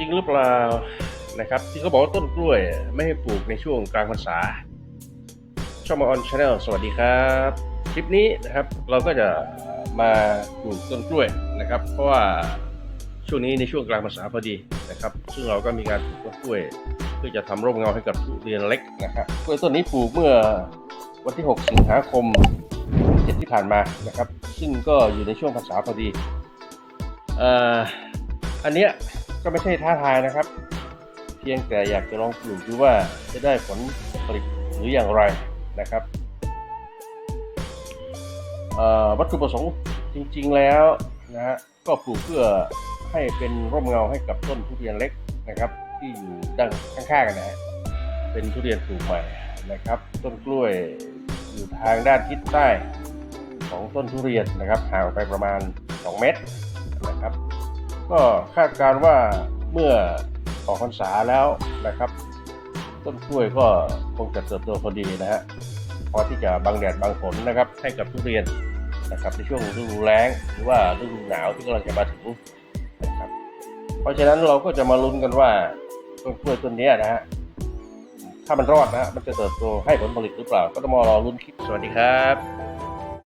จริงหรือเปล่านะครับ ที่เขาบอกว่าต้นกล้วยไม่ให้ปลูกในช่วงกลางพรรษา ช่องมาออนชาแนลสวัสดีครับ คลิปนี้นะครับเราก็จะมาปลูกต้นกล้วยนะครับ เพราะว่าช่วงนี้ในช่วงกลางพรรษาพอดีนะครับ ซึ่งเราก็มีการปลูกต้นกล้วย เพื่อจะทำร่มเงาให้กับทุเรียนเล็กนะครับกล้วยต้นนี้ปลูกเมื่อวันที่ 6 สิงหาคมเจ็ดที่ผ่านมานะครับ ซึ่งก็อยู่ในช่วงพรรษาพอดีอ่ออันเนี้ย ก็ไม่ใช่ท้าทายนะครับ เพียงแต่อยากจะลองปลูกดูว่าจะได้ผลผลิตหรืออย่างไรนะครับวัตถุประสงค์จริงๆแล้วนะฮะก็ปลูกเพื่อให้เป็นร่มเงาให้กับต้นทุเรียนเล็กนะครับ ที่อยู่ด้านข้างๆกันนะฮะเป็นทุเรียนปลูกใหม่นะครับ ต้นกล้วยอยู่ทางด้านทิศใต้ของต้นทุเรียนนะครับห่างไปประมาณ 2 เมตรนะครับ ก็คาดการว่าเมื่อออกพรรษาแล้วนะครับ ต้นกล้วยก็คงจะเติบโตพอดีนะฮะพอที่จะบังแดดบังฝนนะครับ ให้กับทุเรียนนะครับในช่วงฤดูแล้งหรือว่าฤดูหนาวที่กำลังจะมาถึงนะครับ เพราะฉะนั้นเราก็จะมาลุ้นกันว่าต้นกล้วยต้นนี้นะฮะถ้ามันรอดนะฮะมันจะเติบโตให้ผลผลิตหรือเปล่า ก็ต้องมารอลุ้นคลิปสวัสดีครับ